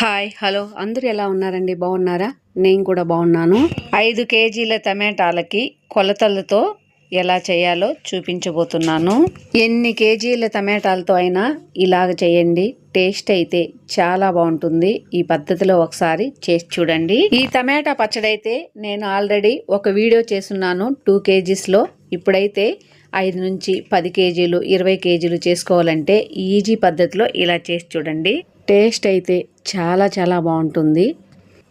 Hi hello. అందరూ ఎలా ఉన్నారండి? బాగున్నారా? నేను కూడా బాగున్నాను. ఐదు కేజీల టమాటాలకి కొలతలతో ఎలా చేయాలో చూపించబోతున్నాను. ఎన్ని కేజీల టమాటాలతో అయినా ఇలాగ చేయండి. టేస్ట్ అయితే చాలా బాగుంటుంది. ఈ పద్ధతిలో ఒకసారి చేసి చూడండి. ఈ టమాటా పచ్చడి అయితే నేను ఆల్రెడీ ఒక వీడియో చేస్తున్నాను. టూ కేజీస్లో. ఇప్పుడైతే ఐదు నుంచి పది కేజీలు ఇరవై కేజీలు చేసుకోవాలంటే ఈజీ పద్ధతిలో ఇలా చేసి చూడండి. టేస్ట్ అయితే చాలా చాలా బాగుంటుంది.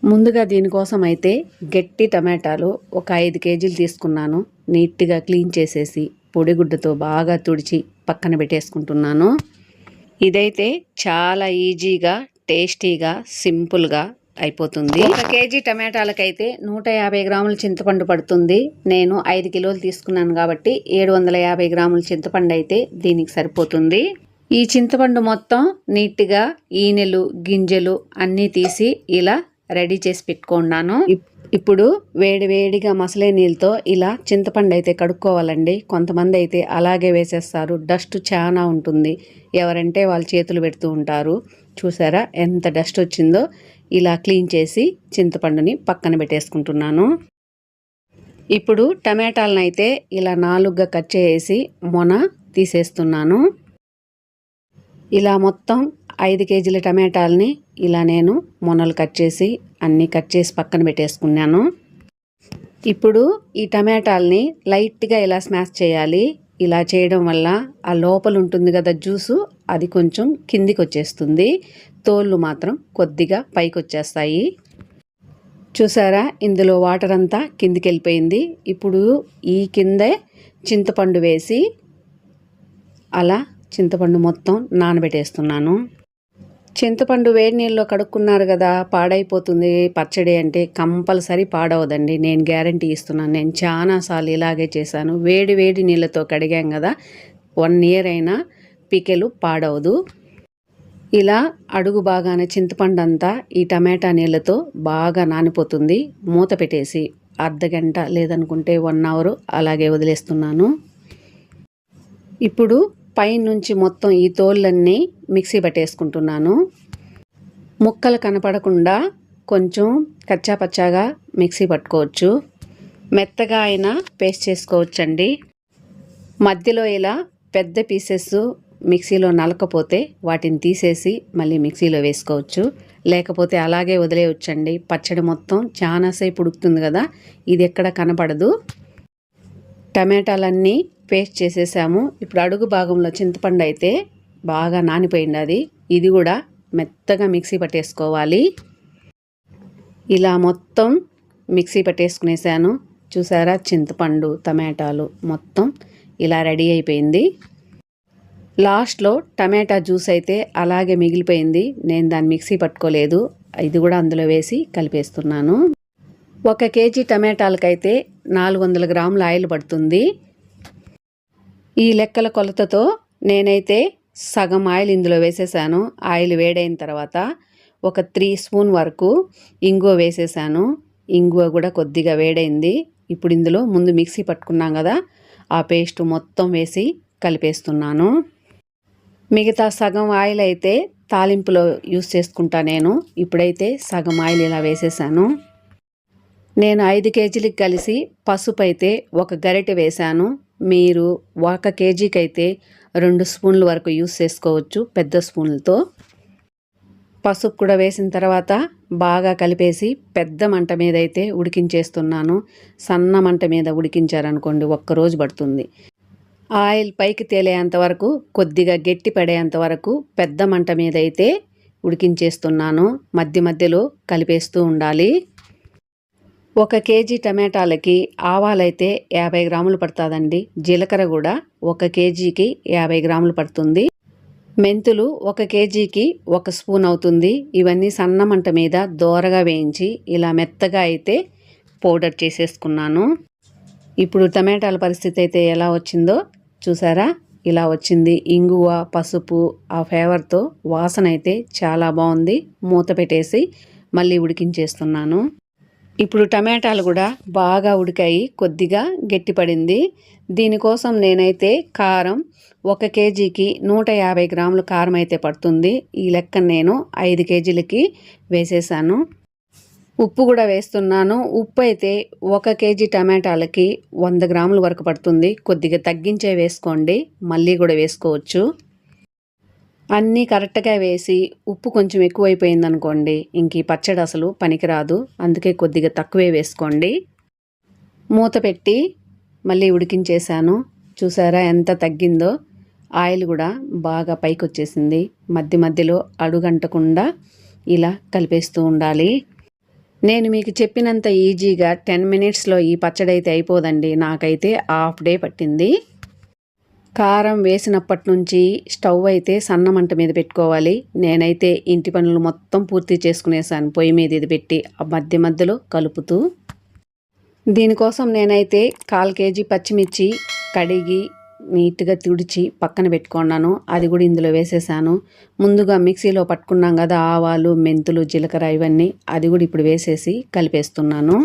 ముందుగా దీనికోసం అయితే గట్టి టమాటాలు ఒక ఐదు కేజీలు తీసుకున్నాను. నీట్గా క్లీన్ చేసేసి పొడిగుడ్డతో బాగా తుడిచి పక్కన పెట్టేసుకుంటున్నాను. ఇదైతే చాలా ఈజీగా టేస్టీగా సింపుల్గా అయిపోతుంది. ఒక కేజీ టమాటాలకైతే నూట యాభై గ్రాముల చింతపండు పడుతుంది. నేను ఐదు కిలోలు తీసుకున్నాను కాబట్టి ఏడు వందల యాభై గ్రాముల చింతపండు అయితే దీనికి సరిపోతుంది. ఈ చింతపండు మొత్తం నీట్గా ఈనెలు గింజలు అన్నీ తీసి ఇలా రెడీ చేసి పెట్టుకున్నాను. ఇప్పుడు వేడి వేడిగా మసలే నీళ్ళతో ఇలా చింతపండు అయితే కడుక్కోవాలండి. కొంతమంది అయితే అలాగే వేసేస్తారు. డస్ట్ చాలా ఉంటుంది. ఎవరంటే వాళ్ళు చేతులు పెడుతూ ఉంటారు. చూసారా ఎంత డస్ట్ వచ్చిందో? ఇలా క్లీన్ చేసి చింతపండుని పక్కన పెట్టేసుకుంటున్నాను. ఇప్పుడు టమాటాలను అయితే ఇలా నాలుగుగా కట్ చేసి మొన తీసేస్తున్నాను. ఇలా మొత్తం ఐదు కేజీల టమాటాలని ఇలా నేను మొనలు కట్ చేసి అన్నీ కట్ చేసి పక్కన పెట్టేసుకున్నాను. ఇప్పుడు ఈ టమాటాలని లైట్గా ఇలా స్మాష్ చేయాలి? ఇలా చేయడం వల్ల ఆ లోపల ఉంటుంది కదా జ్యూసు అది కొంచెం కిందికి వచ్చేస్తుంది. తోళ్ళు మాత్రం కొద్దిగా పైకి వచ్చేస్తాయి. చూసారా? ఇందులో వాటర్ అంతా కిందికి వెళ్ళిపోయింది. ఇప్పుడు ఈ కిందే చింతపండు వేసి అలా చింతపండు మొత్తం నానబెట్టేస్తున్నాను. చింతపండు వేడి నీళ్ళలో కడుక్కున్నారు కదా పాడైపోతుంది. పచ్చడి అంటే కంపల్సరీ పాడవదండి. నేను గ్యారంటీ ఇస్తున్నాను. నేను చాలాసార్లు ఇలాగే చేశాను. వేడి వేడి నీళ్ళతో కడిగాం కదా వన్ ఇయర్ అయినా పికెలు పాడవదు. ఇలా అడుగు బాగానే చింతపండు అంతా ఈ టమాటా నీళ్ళతో బాగా నానిపోతుంది. మూత పెట్టేసి అర్ధ గంట లేదనుకుంటే వన్ అవర్ అలాగే వదిలేస్తున్నాను. ఇప్పుడు పైనుంచి మొత్తం ఈ తోళ్ళన్నీ మిక్సీ పట్టేసుకుంటున్నాను. ముక్కలు కనపడకుండా కొంచెం కచ్చాపచ్చాగా మిక్సీ పట్టుకోవచ్చు. మెత్తగా అయినా పేస్ట్ చేసుకోవచ్చండి. మధ్యలో ఇలా పెద్ద పీసెస్ మిక్సీలో నలకపోతే వాటిని తీసేసి మళ్ళీ మిక్సీలో వేసుకోవచ్చు. లేకపోతే అలాగే వదిలేయచ్చండి. పచ్చడి మొత్తం చాలాసేపు ఉడుకుతుంది కదా ఇది ఎక్కడ కనపడదు. టమాటాలన్నీ పేస్ట్ చేసేసాము. ఇప్పుడు అడుగు భాగంలో చింతపండు అయితే బాగా నానిపోయింది అది. ఇది కూడా మెత్తగా మిక్సీ పట్టేసుకోవాలి. ఇలా మొత్తం మిక్సీ పట్టేసుకునేసాను. చూసారా? చింతపండు టమాటాలు మొత్తం ఇలా రెడీ అయిపోయింది. లాస్ట్లో టమాటా జ్యూస్ అయితే అలాగే మిగిలిపోయింది. నేను దాన్ని మిక్సీ పట్టుకోలేదు. ఇది కూడా అందులో వేసి కలిపేస్తున్నాను. ఒక కేజీ టమాటాలకైతే నాలుగు వందల గ్రాముల ఆయిల్ పడుతుంది. ఈ లెక్కల కొలతతో నేనైతే సగం ఆయిల్ ఇందులో వేసేసాను. ఆయిల్ వేడైన తర్వాత ఒక త్రీ స్పూన్ వరకు ఇంగువ వేసేసాను. ఇంగువ కూడా కొద్దిగా వేడైంది. ఇప్పుడు ఇందులో ముందు మిక్సీ పట్టుకున్నాం కదా ఆ పేస్ట్ మొత్తం వేసి కలిపేస్తున్నాను. మిగతా సగం ఆయిల్ అయితే తాలింపులో యూస్ చేసుకుంటా నేను. ఇప్పుడైతే సగం ఆయిల్ ఇలా వేసేసాను. నేను ఐదు కేజీలకు కలిసి పసుపు అయితే ఒక గరిటె వేశాను మీరు ఒక కేజీకి అయితే రెండు స్పూన్ల వరకు యూస్ చేసుకోవచ్చు పెద్ద స్పూన్లతో. పసుపు కూడా వేసిన తర్వాత బాగా కలిపేసి పెద్ద మంట మీద అయితే ఉడికించేస్తున్నాను. సన్న మంట మీద ఉడికించారనుకోండి ఒక్కరోజు పడుతుంది. ఆయిల్ పైకి తేలేంత వరకు కొద్దిగా గట్టి పడేంత వరకు పెద్ద మంట మీద అయితే ఉడికించేస్తున్నాను. మధ్య మధ్యలో కలిపేస్తూ ఉండాలి. ఒక కేజీ టమాటాలకి ఆవాలైతే యాభై గ్రాములు పడుతుందండి. జీలకర్ర కూడా ఒక కేజీకి యాభై గ్రాములు పడుతుంది. మెంతులు ఒక కేజీకి ఒక స్పూన్ అవుతుంది. ఇవన్నీ సన్న మంట మీద దోరగా వేయించి ఇలా మెత్తగా అయితే పౌడర్ చేసేసుకున్నాను. ఇప్పుడు టమాటాల పరిస్థితి అయితే ఎలా వచ్చిందో చూసారా? ఇలా వచ్చింది. ఇంగువ పసుపు ఆ ఫ్లేవర్తో వాసన అయితే చాలా బాగుంది. మూత పెట్టేసి మళ్ళీ ఉడికించేస్తున్నాను. ఇప్పుడు టమాటాలు కూడా బాగా ఉడికాయి కొద్దిగా గట్టిపడింది. దీనికోసం నేనైతే కారం ఒక కేజీకి నూట యాభై గ్రాముల కారం అయితే పడుతుంది. ఈ లెక్క నేను ఐదు కేజీలకి వేసేసాను. ఉప్పు కూడా వేస్తున్నాను. ఉప్పు అయితే ఒక కేజీ టమాటాలకి వంద గ్రాముల వరకు పడుతుంది. కొద్దిగా తగ్గించే వేసుకోండి. మళ్ళీ కూడా వేసుకోవచ్చు. అన్నీ కరెక్ట్గా వేసి ఉప్పు కొంచెం ఎక్కువైపోయింది అనుకోండి ఇంక ఈ పచ్చడి అసలు పనికిరాదు. అందుకే కొద్దిగా తక్కువే వేసుకోండి. మూత పెట్టి మళ్ళీ ఉడికించేశాను. చూసారా ఎంత తగ్గిందో? ఆయిల్ కూడా బాగా పైకి వచ్చేసింది మధ్య మధ్యలో అడుగంటకుండా ఇలా కలిపేస్తూ ఉండాలి. నేను మీకు చెప్పినంత ఈజీగా టెన్ మినిట్స్లో ఈ పచ్చడి అయితే అయిపోదండి. నాకైతే హాఫ్ డే పట్టింది. కారం వేసినప్పటి నుంచి స్టవ్ అయితే సన్నమంట మీద పెట్టుకోవాలి. నేనైతే ఇంటి పనులు మొత్తం పూర్తి చేసుకునేసాను. పొయ్యి మీద ఇది పెట్టి మధ్య మధ్యలో కలుపుతూ. దీనికోసం నేనైతే కాల్ కేజీ పచ్చిమిర్చి కడిగి నీట్గా తుడిచి పక్కన పెట్టుకున్నాను. అది కూడా ఇందులో వేసేసాను. ముందుగా మిక్సీలో పట్టుకున్నాం కదా ఆవాలు మెంతులు జీలకర్ర ఇవన్నీ. అది కూడా ఇప్పుడు వేసేసి కలిపేస్తున్నాను.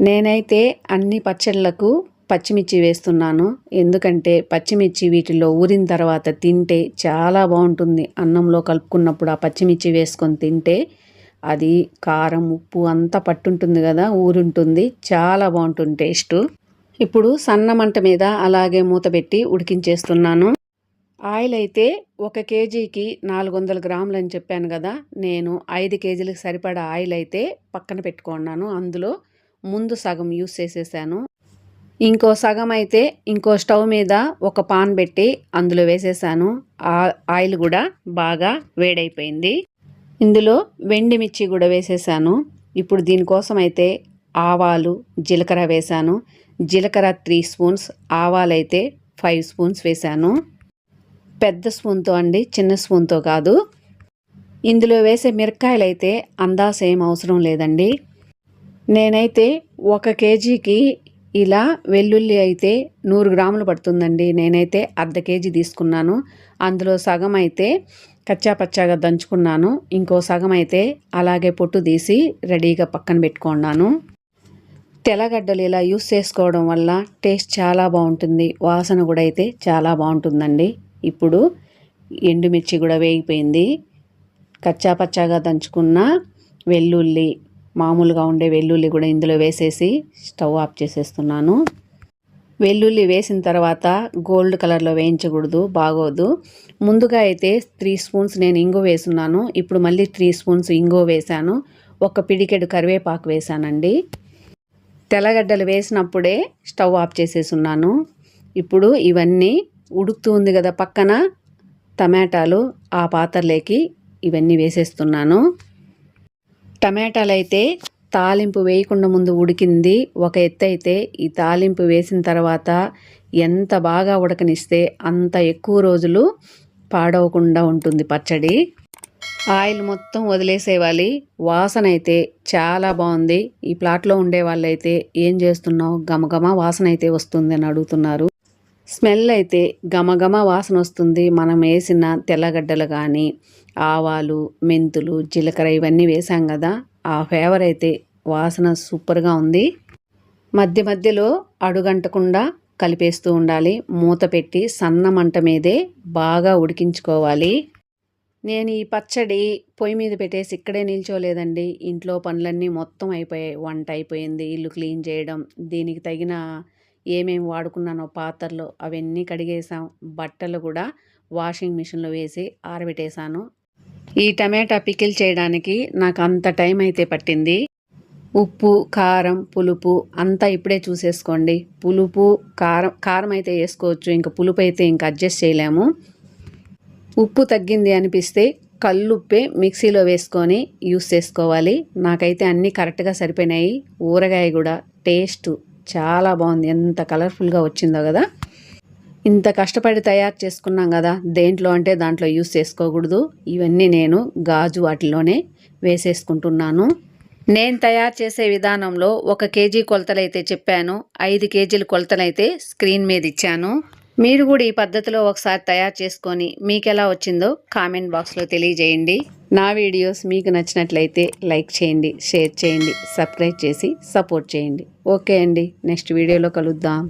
నేనైతే అన్ని పచ్చళ్ళకు పచ్చిమిర్చి వేస్తున్నాను. ఎందుకంటే పచ్చిమిర్చి వీటిలో ఊరిన తర్వాత తింటే చాలా బాగుంటుంది. అన్నంలో కలుపుకున్నప్పుడు ఆ పచ్చిమిర్చి వేసుకొని తింటే అది కారం ఉప్పు అంతా పట్టుంటుంది కదా ఊరుంటుంది. చాలా బాగుంటుంది టేస్ట్. ఇప్పుడు సన్న మంట మీద అలాగే మూత పెట్టి ఉడికించేస్తున్నాను. ఆయిల్ అయితే ఒక కేజీకి నాలుగు వందల గ్రాములు అని చెప్పాను కదా నేను ఐదు కేజీలకు సరిపడా ఆయిల్ అయితే పక్కన పెట్టుకున్నాను. అందులో ముందు సగం యూస్ చేసేసాను. ఇంకో సగం అయితే ఇంకో స్టవ్ మీద ఒక పాన్ పెట్టి అందులో వేసేసాను. ఆయిల్ కూడా బాగా వేడైపోయింది. ఇందులో వెండి మిర్చి కూడా వేసేసాను. ఇప్పుడు దీనికోసం అయితే ఆవాలు జీలకర్ర వేశాను జీలకర్ర త్రీ స్పూన్స్ ఆవాలైతే ఫైవ్ స్పూన్స్ వేశాను పెద్ద స్పూన్తో అండి చిన్న స్పూన్తో కాదు. ఇందులో వేసే మిరకాయలు అయితే అందాస ఏం అవసరం లేదండి. నేనైతే ఒక కేజీకి ఇలా వెల్లుల్లి అయితే నూరు గ్రాములు పడుతుందండి. నేనైతే అర్ధ కేజీ తీసుకున్నాను. అందులో సగం అయితే కచ్చా పచ్చాగా దంచుకున్నాను. ఇంకో సగం అయితే అలాగే పొట్టు తీసి రెడీగా పక్కన పెట్టుకున్నాను. తెల్లగడ్డలు ఇలా యూస్ చేసుకోవడం వల్ల టేస్ట్ చాలా బాగుంటుంది. వాసన కూడా అయితే చాలా బాగుంటుందండి. ఇప్పుడు ఎండుమిర్చి కూడా వేగిపోయింది. కచ్చా పచ్చాగా దంచుకున్న వెల్లుల్లి మామూలుగా ఉండే వెల్లుల్లి కూడా ఇందులో వేసేసి స్టవ్ ఆఫ్ చేసేస్తున్నాను. వెల్లుల్లి వేసిన తర్వాత గోల్డ్ కలర్లో వేయించకూడదు బాగోదు. ముందుగా అయితే త్రీ స్పూన్స్ నేను ఇంగు వేసున్నాను. ఇప్పుడు మళ్ళీ త్రీ స్పూన్స్ ఇంగు వేశాను. ఒక పిడికెడు కరివేపాకు వేశానండి. తెల్లగడ్డలు వేసినప్పుడే స్టవ్ ఆఫ్ చేసేసున్నాను. ఇప్పుడు ఇవన్నీ ఉడుకుతూ ఉంది కదా పక్కన టమాటాలు ఆ పాత్రలోకి ఇవన్నీ వేసేస్తున్నాను. టమాటాలు అయితే తాలింపు వేయకుండా ముందు ఉడికింది. ఒక ఎత్తు అయితే ఈ తాలింపు వేసిన తర్వాత ఎంత బాగా ఉడకనిస్తే అంత ఎక్కువ రోజులు పాడవకుండా ఉంటుంది పచ్చడి. ఆయిల్ మొత్తం వదిలేసేవాలి వాసన అయితే చాలా బాగుంది. ఈ ప్లాట్లో ఉండే వాళ్ళైతే ఏం చేస్తున్నావు? గమగమ వాసన అయితే వస్తుంది అని అడుగుతున్నారు. స్మెల్ అయితే గమగమ వాసన వస్తుంది. మనం వేసిన తెల్లగడ్డలు కానీ ఆవాలు మెంతులు జీలకర్ర ఇవన్నీ వేసాం కదా. ఆ ఫ్లేవర్ అయితే వాసన సూపర్గా ఉంది. మధ్య మధ్యలో అడుగంటకుండా కలిపేస్తూ ఉండాలి. మూత పెట్టి సన్న మంట మీదే బాగా ఉడికించుకోవాలి. నేను ఈ పచ్చడి పొయ్యి మీద పెట్టేసి ఇక్కడే నిల్చోలేదండి. ఇంట్లో పనులన్నీ మొత్తం అయిపోయాయి. వంట అయిపోయింది. ఇల్లు క్లీన్ చేయడం దీనికి తగిన ఏమేమి వాడుకున్నానో పాత్రలు అవన్నీ కడిగేసాం బట్టలు కూడా వాషింగ్ మిషన్లో వేసి ఆరబెట్టేశాను. ఈ టమాటా పికిల్ చేయడానికి నాకు అంత టైం అయితే పట్టింది. ఉప్పు కారం పులుపు అంతా ఇప్పుడే చూసేసుకోండి. పులుపు కారం కారం అయితే వేసుకోవచ్చు. ఇంకా పులుపు అయితే ఇంకా అడ్జస్ట్ చేయలేము. ఉప్పు తగ్గింది అనిపిస్తే కల్లుప్పే మిక్సీలో వేసుకొని యూస్ చేసుకోవాలి. నాకైతే అన్నీ కరెక్ట్గా సరిపోయినాయి. ఊరగాయ కూడా టేస్ట్ చాలా బాగుంది. ఎంత కలర్ఫుల్గా వచ్చిందో కదా. ఇంత కష్టపడి తయారు చేసుకున్నాం కదా దేంట్లో అంటే దాంట్లో యూస్ చేసుకోకూడదు. ఇవన్నీ నేను గాజు వాటిలోనే వేసేసుకుంటున్నాను. నేను తయారు చేసే విధానంలో ఒక కేజీ కొలతలైతే చెప్పాను. ఐదు కేజీల కొలతలైతే స్క్రీన్ మీద ఇచ్చాను. మీరు కూడా ఈ పద్ధతిలో ఒకసారి తయారు చేసుకొని మీకు ఎలా వచ్చిందో కామెంట్ బాక్స్లో తెలియజేయండి. నా వీడియోస్ మీకు నచ్చినట్లయితే లైక్ చేయండి షేర్ చేయండి సబ్స్క్రైబ్ చేసి సపోర్ట్ చేయండి. ఓకే అండి నెక్స్ట్ వీడియోలో కలుద్దాం.